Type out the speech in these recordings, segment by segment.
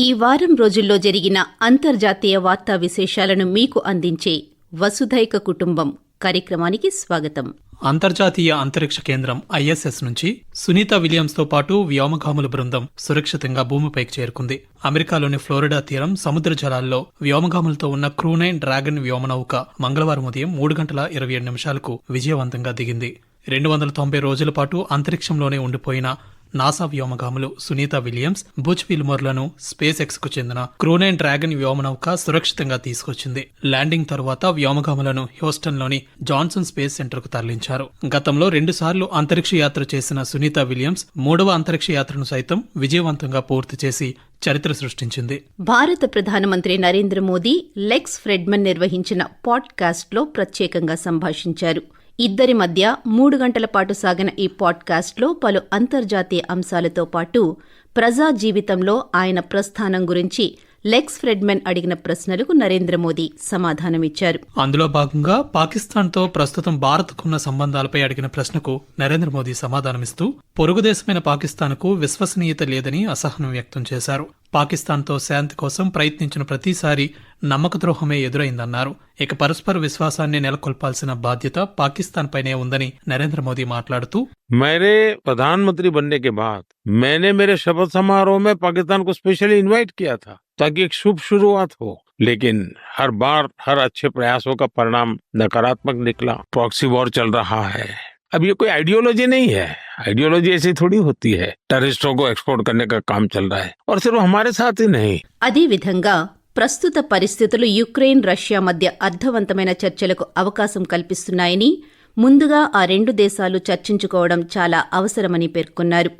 ఈ వారం రోజుల్లో జరిగిన అంతర్జాతీయ వార్తా విశేషాలను మీకు అందించే వసుధైక కుటుంబం కార్యక్రమానికి స్వాగతం. అంతర్జాతీయ అంతరిక్ష కేంద్రం ఐఎస్ఎస్ నుంచి సునీత విలియమ్స్తో పాటు వ్యోమగాముల బృందం సురక్షితంగా భూమిపైకి చేరుకుంది. అమెరికాలోని ఫ్లోరిడా తీరం సముద్ర జలాల్లో వ్యోమగాములతో ఉన్న క్రూనైన్ డ్రాగన్ వ్యోమనౌక మంగళవారం ఉదయం మూడు గంటల ఇరవై ఏడు నిమిషాలకు విజయవంతంగా దిగింది. రెండు వందల తొంభై రోజుల పాటు అంతరిక్షంలోనే ఉండిపోయిన నాసా వ్యోమగాములు సునీత విలియమ్స్ బుచ్ విల్మోర్లను స్పేస్ ఎక్స్కు చెందిన క్రూనైన్ డ్రాగన్ వ్యోమనౌక సురక్షితంగా తీసుకొచ్చింది. ల్యాండింగ్ తరువాత వ్యోమగాములను హ్యూస్టన్లోని జాన్సన్ స్పేస్ సెంటర్కు తరలించారు. గతంలో రెండుసార్లు అంతరిక్ష యాత్ర చేసిన సునీత విలియమ్స్ మూడవ అంతరిక్ష యాత్రను సైతం విజయవంతంగా పూర్తి చేసి చరిత్ర సృష్టించింది. భారత ప్రధానమంత్రి నరేంద్ర మోదీ లెక్స్ ఫ్రెడ్మన్ నిర్వహించిన పాడ్కాస్ట్లో ప్రత్యేకంగా సంభాషించారు. ఇద్దరి మధ్య మూడు గంటల పాటు సాగిన ఈ పాడ్కాస్ట్లో పలు అంతర్జాతీయ అంశాలతో పాటు ప్రజా జీవితంలో ఆయన ప్రస్థానం గురించి లెక్స్ ఫ్రెడ్మెన్ అడిగిన ప్రశ్నలకు నరేంద్ర మోదీ సమాధానమిచ్చారు. అందులో భాగంగా పాకిస్తాన్తో ప్రస్తుతం భారత్కున్న సంబంధాలపై అడిగిన ప్రశ్నకు నరేంద్ర మోదీ సమాధానమిస్తూ పొరుగు దేశమైన పాకిస్తాన్కు విశ్వసనీయత లేదని అసహనం వ్యక్తం చేశారు. పాకిస్తాన్తో శాంతి కోసం ప్రయత్నించిన ప్రతిసారి నమ్మకద్రోహమే ఎదురైందన్నారు ఇక పరస్పర విశ్వాసాన్ని నెలకొల్పాల్సిన బాధ్యత పాకిస్తాన్ పైనే ఉందని నరేంద్ర మోదీ మాట్లాడుతూ मेरे प्रधानमंत्री बनने के बाद मैंने मेरे शपथ समारोह में पाकिस्तान को स्पेशली इनवाइट किया था ताकि एक शुभ शुरुआत हो लेकिन हर बार हर अच्छे प्रयासों का परिणाम नकारात्मक निकला प्रॉक्सी वॉर चल रहा है अब ये कोई आइडियोलॉजी नहीं है आइडियोलॉजी ऐसी थोड़ी होती है टेररिस्टों को एक्सपोर्ट करने का काम चल रहा है और सिर्फ हमारे साथ ही नहीं అదేవిధంగా ప్రస్తుత పరిస్థితులు యుక్రెయిన్ రష్యా మధ్య అర్థవంతమైన చర్చలకు అవకాశం కల్పిస్తున్నాయని ముందుగా ఆ రెండు దేశాలు చర్చించుకోవడం చాలా అవసరమని పేర్కొన్నారు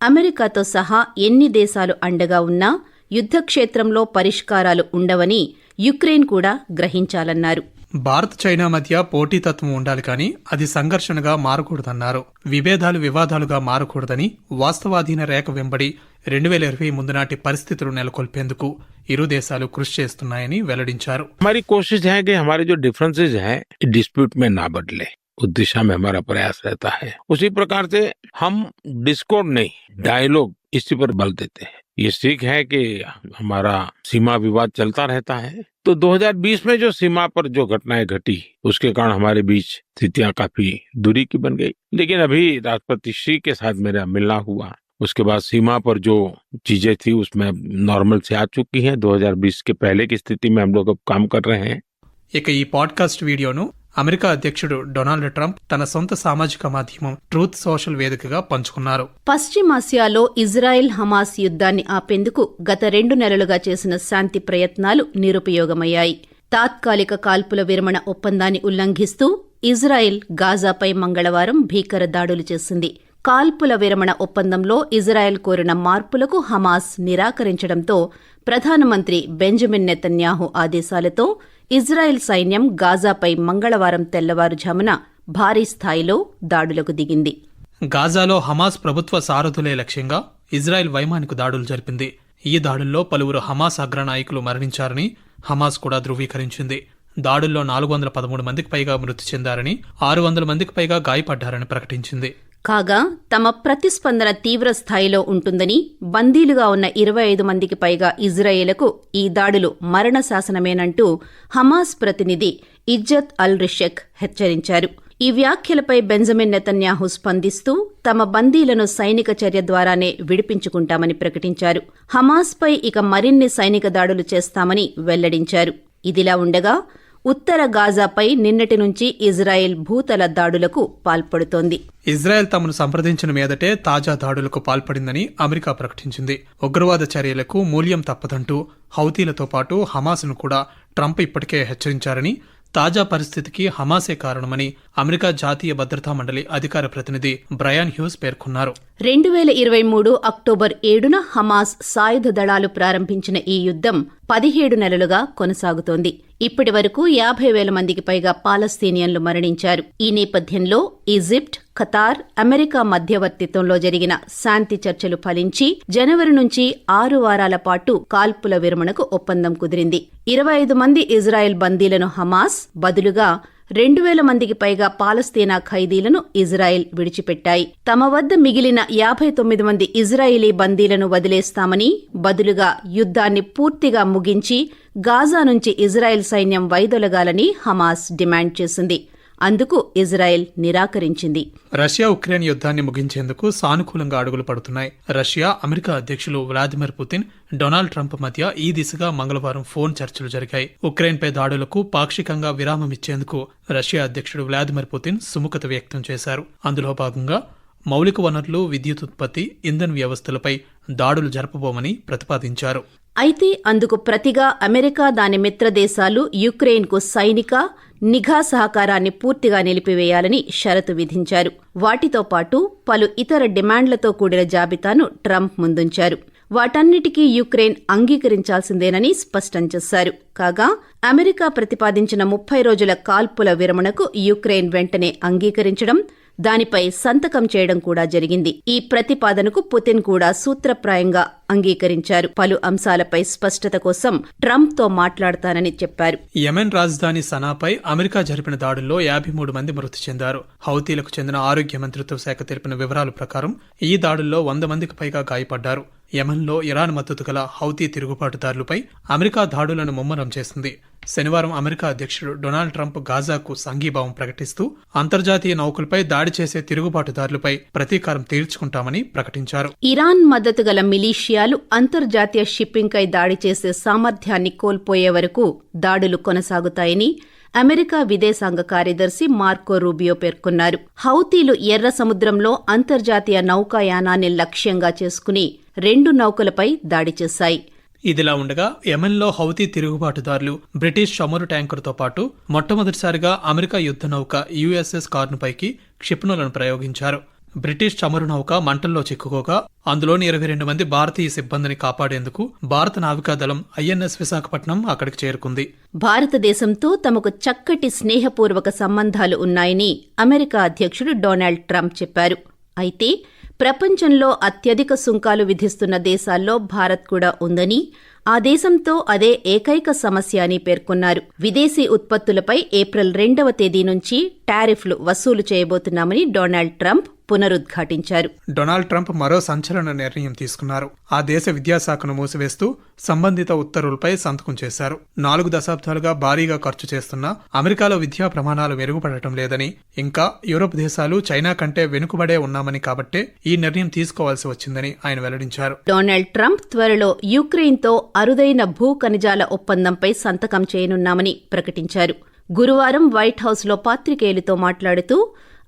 అమెరికాతో సహా ఎన్ని దేశాలు అండగా ఉన్నా యుద్ధక్షేత్రంలో పరిష్కారాలు ఉండవని యుక్రెయిన్ కూడా గ్రహించాలన్నారు భారత్ చైనా మధ్య పోటీతత్వం ఉండాలి కానీ అది సంఘర్షణగా మారకూడదన్నారు విభేదాలు వివాదాలుగా మారకూడదని వాస్తవాధీన రేఖ వెంబడి రెండు వేల ఇరవై ముందు నాటి పరిస్థితులు నెలకొల్పేందుకు ఇరు దేశాలు కృషి చేస్తున్నాయని వెల్లడించారు हमारी कोशिश है कि हमारे जो डिफरेंसेस हैं डिस्प्यूट में ना बदले उस दिशा में हमारा प्रयास रहता है उसी प्रकार से हम डिस्कोड नहीं डायलॉग इसी पर बल देते हैं ये सीख है कि हमारा सीमा विवाद चलता रहता है तो 2020 में जो सीमा पर जो घटनाएँ घटी, उसके कारण हमारे बीच स्थितियाँ काफ़ी दूरी की बन गई। लेकिन अभी राष्ट्रपति श्री के साथ मेरा मिलना हुआ। उसके बाद सीमा पर जो चीज़ें थी, उसमें नॉर्मल से आ चुकी हैं। 2020 के पहले की स्थिति में हम लोग अब काम कर रहे हैं। एक पॉडकास्ट वीडियो అమెరికా అధ్యక్షుడు డొనాల్డ్ ట్రంప్ తన సొంత సామాజిక మాధ్యమం ట్రూత్ సోషల్ వేదికగా పంచుకున్నారు. పశ్చిమాసియాలో ఇజ్రాయెల్ హమాస్ యుద్ధాన్ని ఆపేందుకు గత రెండు నెలలుగా చేసిన శాంతి ప్రయత్నాలు నిరుపయోగమయ్యాయి. తాత్కాలిక కాల్పుల విరమణ ఒప్పందాన్ని ఉల్లంఘిస్తూ ఇజ్రాయెల్ గాజాపై మంగళవారం భీకర దాడులు చేసింది. కాల్పుల విరమణ ఒప్పందంలో ఇజ్రాయెల్ కోరిన మార్పులకు హమాస్ నిరాకరించడంతో ప్రధానమంత్రి బెంజమిన్ నెతన్యాహు ఆదేశాలతో ఇజ్రాయెల్ సైన్యం గాజాపై మంగళవారం తెల్లవారుజామున భారీ స్థాయిలో దాడులకు దిగింది. గాజాలో హమాస్ ప్రభుత్వ సారథులే లక్ష్యంగా ఇజ్రాయెల్ వైమానిక దాడులు జరిపింది. ఈ దాడుల్లో పలువురు హమాస్ అగ్రనాయకులు మరణించారని హమాస్ కూడా ధృవీకరించింది. దాడుల్లో నాలుగు వందల పదమూడు మందికి పైగా మృతి చెందారని ఆరు వందల మందికి పైగా గాయపడ్డారని ప్రకటించింది. కాగా తమ ప్రతిస్పందన తీవ్ర స్థాయిలో ఉంటుందని బందీలుగా ఉన్న ఇరవై ఐదు మందికి పైగా ఇజ్రాయేలకు ఈ దాడులు మరణ శాసనమేనంటూ హమాస్ ప్రతినిధి ఇజ్జత్ అల్ రిషెక్ హెచ్చరించారు. ఈ వ్యాఖ్యలపై బెంజమిన్ నెతన్యాహు స్పందిస్తూ తమ బందీలను సైనిక చర్య ద్వారానే విడిపించుకుంటామని ప్రకటించారు. హమాస్పై ఇక మరిన్ని సైనిక దాడులు చేస్తామని వెల్లడించారు. ఇదిలా ఉండగా ఉత్తర గాజాపై నిన్నటి నుంచి ఇజ్రాయెల్ భూతల దాడులకు పాల్పడుతోంది. ఇజ్రాయెల్ తమను సంప్రదించిన మీదటే తాజా దాడులకు పాల్పడిందని అమెరికా ప్రకటించింది. ఉగ్రవాద చర్యలకు మూల్యం తప్పదంటూ హౌతీలతో పాటు హమాస్ను కూడా ట్రంప్ ఇప్పటికే హెచ్చరించారని తాజా పరిస్థితికి హమాసే కారణమని అమెరికా జాతీయ భద్రతా మండలి అధికార ప్రతినిధి బ్రయాన్ హ్యూస్ పేర్కొన్నారు. రెండు వేల ఇరవై మూడు అక్టోబర్ ఏడున హమాస్ సాయుధ దళాలు ప్రారంభించిన ఈ యుద్ధం పదిహేడు నెలలుగా కొనసాగుతోంది. ఇప్పటి వరకు యాభై వేల మందికి పైగా పాలస్తీనియన్లు మరణించారు. ఈ నేపథ్యంలో ఈజిప్ట్ ఖతార్ అమెరికా మధ్యవర్తిత్వంలో జరిగిన శాంతి చర్చలు ఫలించి జనవరి నుంచి ఆరు వారాల పాటు కాల్పుల విరమణకు ఒప్పందం కుదిరింది. ఇరవై ఐదు మంది ఇజ్రాయెల్ బందీలను హమాస్ బదులుగా రెండు వేల మందికి పైగా పాలస్తీనా ఖైదీలను ఇజ్రాయెల్ విడిచిపెట్టాయి. తమ వద్ద మిగిలిన యాభై తొమ్మిది మంది ఇజ్రాయిలీ బందీలను వదిలేస్తామని బదులుగా యుద్ధాన్ని పూర్తిగా ముగించి గాజా నుంచి ఇజ్రాయెల్ సైన్యం వైదొలగాలని హమాస్ డిమాండ్ చేసింది. అందుకు ఇజ్రాయెల్ నిరాకరించింది. రష్యా ఉక్రెయిన్ యుద్ధాన్ని ముగించేందుకు సానుకూలంగా అడుగులు పడుతున్నాయి. రష్యా అమెరికా అధ్యక్షులు వ్లాదిమిర్ పుతిన్ డొనాల్డ్ ట్రంప్ మధ్య ఈ దిశగా మంగళవారం ఫోన్ చర్చలు జరిగాయి. ఉక్రెయిన్పై దాడులకు పాక్షికంగా విరామం ఇచ్చేందుకు రష్యా అధ్యక్షుడు వ్లాదిమిర్ పుతిన్ సుముఖత వ్యక్తం చేశారు. అందులో భాగంగా మౌలిక వనరులు విద్యుత్ ఉత్పత్తి ఇంధన వ్యవస్థలపై దాడులు జరపబోమని ప్రతిపాదించారు. అయితే అందుకు ప్రతిగా అమెరికా దాని మిత్రదేశాలు యుక్రెయిన్కు సైనిక నిఘా సహకారాన్ని పూర్తిగా నిలిపివేయాలని షరతు విధించారు. వాటితో పాటు పలు ఇతర డిమాండ్లతో కూడిన జాబితాను ట్రంప్ ముందుంచారు. వాటన్నిటికీ యుక్రెయిన్ అంగీకరించాల్సిందేనని స్పష్టం చేశారు. కాగా అమెరికా ప్రతిపాదించిన ముప్పై రోజుల కాల్పుల విరమణకు యుక్రెయిన్ వెంటనే అంగీకరించడం దానిపై సంతకం చేయడం కూడా జరిగింది. ఈ ప్రతిపాదనకు పుతిన్ కూడా సూత్రప్రాయంగా అంగీకరించారు. పలు అంశాలపై స్పష్టత కోసం ట్రంప్తో మాట్లాడతానని చెప్పారు. యమెన్ రాజధాని సనాపై అమెరికా జరిపిన దాడుల్లో యాభై మూడు మంది మృతి చెందారు. హౌతీలకు చెందిన ఆరోగ్య మంత్రిత్వ శాఖ తెలిపిన వివరాల ప్రకారం ఈ దాడుల్లో వంద మందికి పైగా గాయపడ్డారు. యమన్లో ఇరాన్ మద్దతు గల హౌతీ తిరుగుబాటుదారులపై అమెరికా దాడులను ముమ్మరం చేసింది. శనివారం అమెరికా అధ్యక్షుడు డొనాల్డ్ ట్రంప్ గాజాకు సంఘీభావం ప్రకటిస్తూ అంతర్జాతీయ నౌకలపై దాడి చేసే తిరుగుబాటుదారులపై ప్రతీకారం తీర్చుకుంటామని ప్రకటించారు. ఇరాన్ మద్దతు గల మిలీషియాలు అంతర్జాతీయ షిప్పింగ్కై దాడి చేసే సామర్థ్యాన్ని కోల్పోయే వరకు దాడులు కొనసాగుతాయని అమెరికా విదేశాంగ కార్యదర్శి మార్కో రూబియో పేర్కొన్నారు. హౌతీలు ఎర్ర సముద్రంలో అంతర్జాతీయ నౌకాయానాన్ని లక్ష్యంగా చేసుకుని రెండు నౌకలపై దాడి చేశాయి. ఇదిలా ఉండగా యెమెన్లో హౌతీ తిరుగుబాటుదారులు బ్రిటిష్ చమురు ట్యాంకర్తో పాటు మొట్టమొదటిసారిగా అమెరికా యుద్ధ నౌక యుఎస్ఎస్ కార్నుపైకి క్షిపణులను ప్రయోగించారు. బ్రిటిష్ చమురు నౌక మంటల్లో చిక్కుకోగా అందులోని ఇరవై రెండు మంది భారతీయ సిబ్బందిని కాపాడేందుకు భారత నావికాదళం ఐఎన్ఎస్ విశాఖపట్నం అక్కడికి చేరుకుంది. భారతదేశంతో తమకు చక్కటి స్నేహపూర్వక సంబంధాలు ఉన్నాయని అమెరికా అధ్యక్షుడు డొనాల్డ్ ట్రంప్ చెప్పారు. అయితే ప్రపంచంలో అత్యధిక సుంకాలు విధిస్తున్న దేశాల్లో భారత్ కూడా ఉందని ఆ దేశంతో అదే ఏకైక సమస్య అని పేర్కొన్నారు. విదేశీ ఉత్పత్తులపై ఏప్రిల్ రెండవ తేదీ నుంచి టారిఫ్లు వసూలు చేయబోతున్నామని డొనాల్డ్ ట్రంప్ పునరుద్ఘాటించారు. డొనాల్డ్ ట్రంప్ మరో సంచలన నిర్ణయం తీసుకున్నారు. ఆ దేశ విద్యాశాఖను మూసివేస్తూ సంబంధిత ఉత్తర్వులపై సంతకం చేశారు. నాలుగు దశాబ్దాలుగా భారీగా ఖర్చు చేస్తున్న అమెరికాలో విద్యా ప్రమాణాలు మెరుగుపడటం లేదని ఇంకా యూరోప్ దేశాలు చైనా కంటే వెనుకబడే ఉన్నామని కాబట్టే ఈ నిర్ణయం తీసుకోవాల్సి వచ్చిందని ఆయన వెల్లడించారు. డొనాల్డ్ ట్రంప్ త్వరలో యుక్రెయిన్తో అరుదైన భూ ఖనిజాల ఒప్పందంపై సంతకం చేయనున్నామని ప్రకటించారు. గురువారం వైట్ హౌస్లో పాత్రికేయులతో మాట్లాడుతూ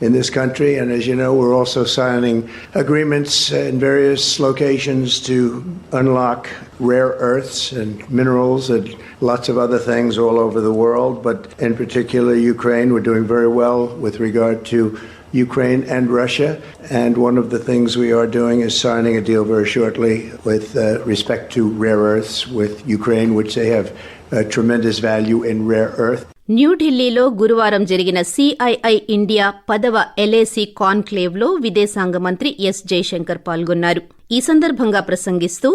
in this country, and as you know, we're also signing agreements in various locations to unlock rare earths and minerals and lots of other things all over the world. But in particular, Ukraine, we're doing very well with regard to Ukraine and Russia. And one of the things we are doing is signing a deal very shortly with uh, respect to rare earths with Ukraine, which they have uh, tremendous value in rare earth. న్యూఢిల్లీలో గురువారం జరిగిన CII India పదవ LAC కాన్క్లేవ్లో విదేశాంగ మంత్రి yes Jaishankar పాల్గొన్నారు. ఈ సందర్భంగా ప్రసంగిస్తూ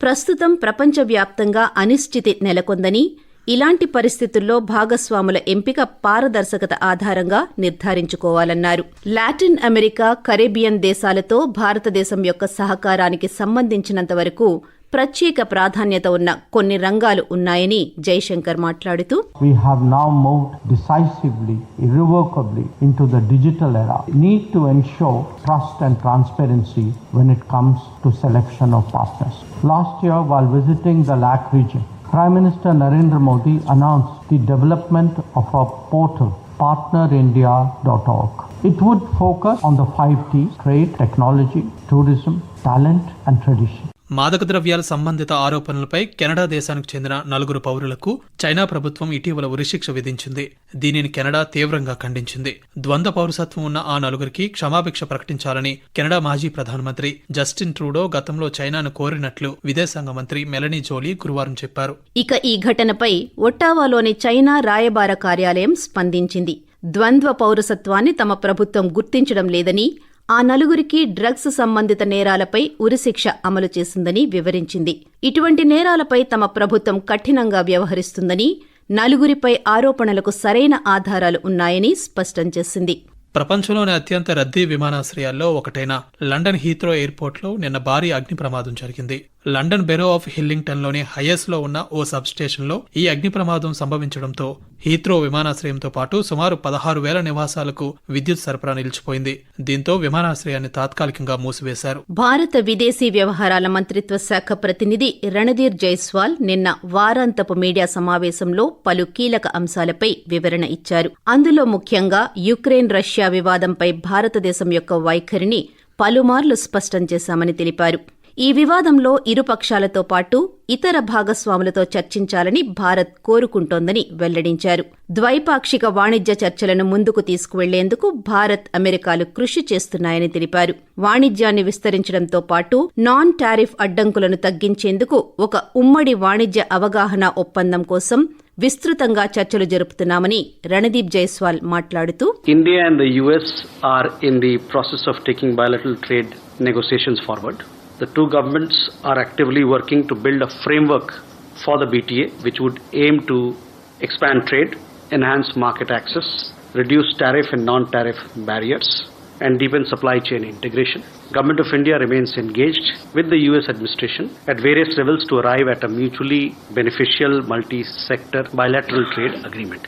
ప్రస్తుతం ప్రపంచవ్యాప్తంగా అనిశ్చితి నెలకొందని ఇలాంటి పరిస్థితుల్లో భాగస్వాముల ఎంపిక పారదర్శకత ఆధారంగా నిర్ధారించుకోవాలన్నారు. లాటిన్ అమెరికా కరేబియన్ దేశాలతో భారతదేశం యొక్క సహకారానికి సంబంధించినంత వరకు ప్రత్యేక ప్రాధాన్యత ఉన్న కొన్ని రంగాలు ఉన్నాయని జైశంకర్ మాట్లాడుతూ We have now moved decisively, irrevocably into the digital era. Need to ensure trust and transparency when it comes to selection of partners. Last year, while visiting the LAC region, Prime Minister Narendra Modi announced the development of a portal, partnerindia.org. It would focus on the five T's trade, technology, tourism, talent, and tradition. మాదక ద్రవ్యాల సంబంధిత ఆరోపణలపై Canada దేశానికి చెందిన నలుగురు పౌరులకు China ప్రభుత్వం ఇటీవల ఉరిశిక్ష విధించింది. దీనిని కెనడా తీవ్రంగా ఖండించింది. ద్వంద్వ పౌరసత్వం ఉన్న ఆ నలుగురికి క్షమాభిక్ష ప్రకటించాలని కెనడా మాజీ ప్రధానమంత్రి జస్టిన్ ట్రూడో గతంలో చైనాను కోరినట్లు విదేశాంగ మంత్రి మెలనీ జోలీ గురువారం చెప్పారు. ఇక ఈ ఘటనపై ఒట్టావాలోని చైనా రాయబార కార్యాలయం స్పందించింది. ద్వంద్వ పౌరసత్వాన్ని తమ ప్రభుత్వం గుర్తించడం లేదని ఆ నలుగురికి డ్రగ్స్ సంబంధిత నేరాలపై ఉరిశిక్ష అమలు చేసిందని వివరించింది. ఇటువంటి నేరాలపై తమ ప్రభుత్వం కఠినంగా వ్యవహరిస్తుందని నలుగురిపై ఆరోపణలకు సరైన ఆధారాలు ఉన్నాయని స్పష్టం చేసింది. ప్రపంచంలోని అత్యంత రద్దీ విమానాశ్రయాల్లో ఒకటైన లండన్ హీత్రో ఎయిర్పోర్ట్లో నిన్న భారీ అగ్ని ప్రమాదం జరిగింది. లండన్ బెరో ఆఫ్ హిల్లింగ్టన్లోని హయస్లో ఉన్న ఓ సబ్ స్టేషన్లో ఈ అగ్ని ప్రమాదం సంభవించడంతో హీత్రో విమానాశ్రయంతో పాటు సుమారు పదహారు వేల నివాసాలకు విద్యుత్ సరఫరా నిలిచిపోయింది. దీంతో విమానాశ్రయాన్ని తాత్కాలికంగా మూసివేశారు. భారత విదేశీ వ్యవహారాల మంత్రిత్వ శాఖ ప్రతినిధి రణధీర్ జైస్వాల్ నిన్న వారాంతపు మీడియా సమావేశంలో పలు కీలక అంశాలపై వివరణ ఇచ్చారు. అందులో ముఖ్యంగా యుక్రెయిన్ రష్యా వివాదంపై భారతదేశం యొక్క వైఖరిని పలుమార్లు స్పష్టం చేశామని తెలిపారు. ఈ వివాదంలో ఇరు పక్షాలతో పాటు ఇతర భాగస్వాములతో చర్చించాలని భారత్ కోరుకుంటోందని వెల్లడించారు ద్వైపాక్షిక వాణిజ్య చర్చలను ముందుకు తీసుకువెళ్ళేందుకు భారత్ అమెరికాలు కృషి చేస్తున్నాయని తెలిపారు వాణిజ్యాన్ని విస్తరించడంతో పాటు నాన్ టారిఫ్ అడ్డంకులను తగ్గించేందుకు ఒక ఉమ్మడి వాణిజ్య అవగాహన ఒప్పందం కోసం విస్తృతంగా చర్చలు జరుపుతున్నామని రణదీప్ జైస్వాల్ మాట్లాడుతూ India and the US are in the process of taking bilateral trade negotiations. The two governments are actively working to build a framework for the BTA, which would aim to expand trade, enhance market access, reduce tariff and non-tariff barriers, and deepen supply chain integration. Government of India remains engaged with the US administration at various levels to arrive at a mutually beneficial multi-sector bilateral trade agreement.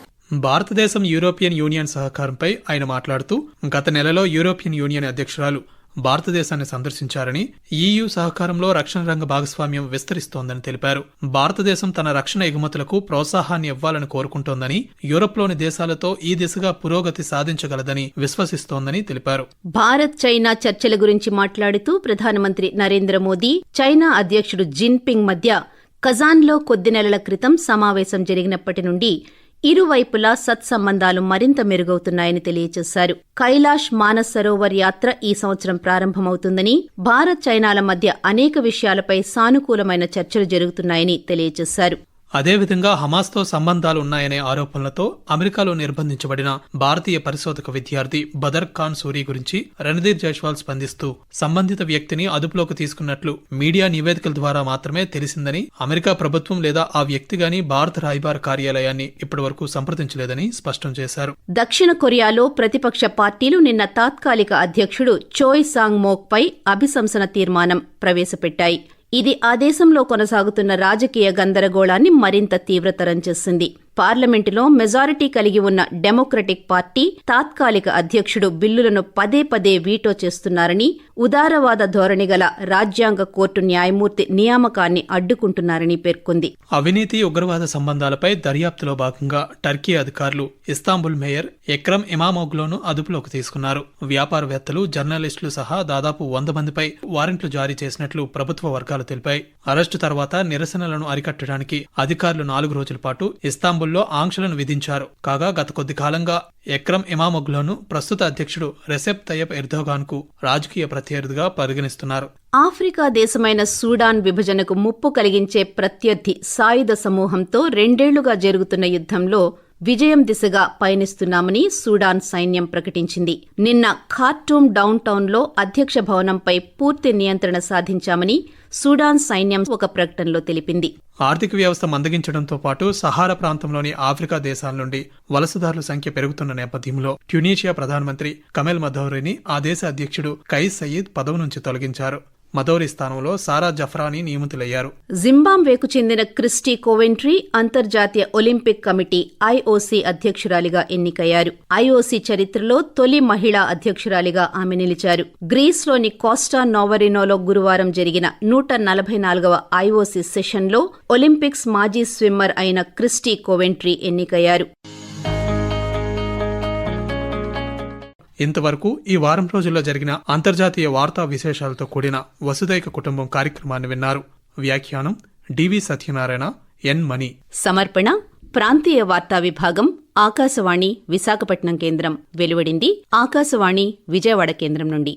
భారతదేశం European Union సహకారంపై ఆయన మాట్లాడుతూ గత నెలలో European union అధ్యక్షురాలు భారతదేశాన్ని సందర్శించారని EU సహకారంలో రక్షణ రంగ భాగస్వామ్యం విస్తరిస్తోందని తెలిపారు. భారతదేశం తన రక్షణ ఎగుమతులకు ప్రోత్సాహాన్ని ఇవ్వాలని కోరుకుంటోందని యూరోప్లోని దేశాలతో ఈ దిశగా పురోగతి సాధించగలదని విశ్వసిస్తోందని తెలిపారు. భారత్ చైనా చర్చల గురించి మాట్లాడుతూ ప్రధానమంత్రి నరేంద్ర మోదీ చైనా అధ్యక్షుడు జిన్పింగ్ మధ్య కజాన్లో కొద్ది నెలల క్రితం సమావేశం జరిగినప్పటి నుండి ఇరువైపులా సత్సంబంధాలు మరింత మెరుగవుతున్నాయని తెలియజేశారు. కైలాష్ మానస్ సరోవర్ యాత్ర ఈ సంవత్సరం ప్రారంభమవుతుందని భారత్ చైనాల మధ్య అనేక విషయాలపై సానుకూలమైన చర్చలు జరుగుతున్నాయని తెలియజేశారు. అదేవిధంగా హమాస్తో సంబంధాలు ఉన్నాయనే ఆరోపణలతో అమెరికాలో నిర్బంధించబడిన భారతీయ పరిశోధక విద్యార్థి బదర్ ఖాన్ సూరి గురించి రణధీర్ జైస్వాల్ స్పందిస్తూ సంబంధిత వ్యక్తిని అదుపులోకి తీసుకున్నట్లు మీడియా నివేదికల ద్వారా మాత్రమే తెలిసిందని అమెరికా ప్రభుత్వం లేదా ఆ వ్యక్తి గాని భారత రాయబార కార్యాలయాన్ని ఇప్పటివరకు సంప్రదించలేదని స్పష్టం చేశారు. దక్షిణ కొరియాలో ప్రతిపక్ష పార్టీలు నిన్న తాత్కాలిక అధ్యక్షుడు చోయ్ సాంగ్ మోక్ పై అభిశంసన తీర్మానం ప్రవేశపెట్టాయి. ఇది ఆ దేశంలో కొనసాగుతున్న రాజకీయ గందరగోళాన్ని మరింత తీవ్రతరం చేసింది పార్లమెంటులో మెజారిటీ కలిగి ఉన్న డెమోక్రటిక్ పార్టీ తాత్కాలిక అధ్యక్షుడు బిల్లులను పదే పదే వీటో చేస్తున్నారని ఉదారవాద ధోరణి గల రాజ్యాంగ కోర్టు న్యాయమూర్తి నియామకాన్ని అడ్డుకుంటున్నారని పేర్కొంది. అవినీతి ఉగ్రవాద సంబంధాలపై దర్యాప్తులో భాగంగా టర్కీ అధికారులు ఇస్తాంబుల్ మేయర్ ఎక్రమ్ ఇమామోగ్లోను అదుపులోకి తీసుకున్నారు. వ్యాపారవేత్తలు జర్నలిస్టులు సహా దాదాపు వంద మందిపై వారెంట్లు జారీ చేసినట్లు ప్రభుత్వ వర్గాలు తెలిపాయి. అరెస్టు తర్వాత నిరసనలను అరికట్టడానికి అధికారులు నాలుగు రోజుల పాటు ఇస్తాంబుల్ ఇస్తాంబుల్లో ఆంక్షలను విధించారు. కాగా గత కొద్ది కాలంగా ఎక్రమ్ ఇమామొగ్లోను ప్రస్తుత అధ్యక్షుడు రెసెప్ తయ్యబ్ ఎర్దోగాన్కు రాజకీయ ప్రత్యర్థిగా పరిగణిస్తున్నారు. ఆఫ్రికా దేశమైన సూడాన్ విభజనకు ముప్పు కలిగించే ప్రత్యర్థి సాయుధ సమూహంతో రెండేళ్ళుగా జరుగుతున్న యుద్ధంలో విజయం దిశగా పయనిస్తున్నామని సూడాన్ సైన్యం ప్రకటించింది. నిన్న ఖార్టూమ్ డౌన్ టౌన్లో అధ్యక్ష భవనంపై పూర్తి నియంత్రణ సాధించామని సూడాన్ సైన్యం ఒక ప్రకటనలో తెలిపింది. ఆర్థిక వ్యవస్థ మందగించడంతో పాటు సహారా ప్రాంతంలోని ఆఫ్రికా దేశాల నుండి వలసదారుల సంఖ్య పెరుగుతున్న నేపథ్యంలో ట్యునీషియా ప్రధానమంత్రి కమెల్ మధౌరిని ఆ దేశ అధ్యక్షుడు కైస్ సయీద్ పదవి నుంచి తొలగించారు. మదోరి స్థానంలో సారా జఫ్రానీ నియమితులయ్యారు. జింబాబ్వేకు చెందిన క్రిస్టీ కోవెంట్రీ అంతర్జాతీయ ఒలింపిక్ కమిటీ ఐఓసీ అధ్యక్షురాలిగా ఎన్నికయ్యారు. ఐఓసీ చరిత్రలో తొలి మహిళా అధ్యక్షురాలిగా ఆమె నిలిచారు. గ్రీస్లోని కోస్టా నోవరినోలో గురువారం జరిగిన నూట నలభై నాలుగవ ఐఓసీ సెషన్లో ఒలింపిక్స్ మాజీ స్విమ్మర్ అయిన క్రిస్టీ కోవెంట్రీ ఎన్నికయ్యారు. ఇంతవరకు ఈ వారం రోజుల్లో జరిగిన అంతర్జాతీయ వార్తా విశేషాలతో కూడిన వసుదైక కుటుంబం కార్యక్రమాన్ని విన్నారు. వ్యాఖ్యానం డివి సత్యనారాయణ ఎన్ మణి. సమర్పణ ప్రాంతీయ వార్తా విభాగం ఆకాశవాణి విశాఖపట్నం కేంద్రం. వెలువడింది ఆకాశవాణి విజయవాడ కేంద్రం నుండి.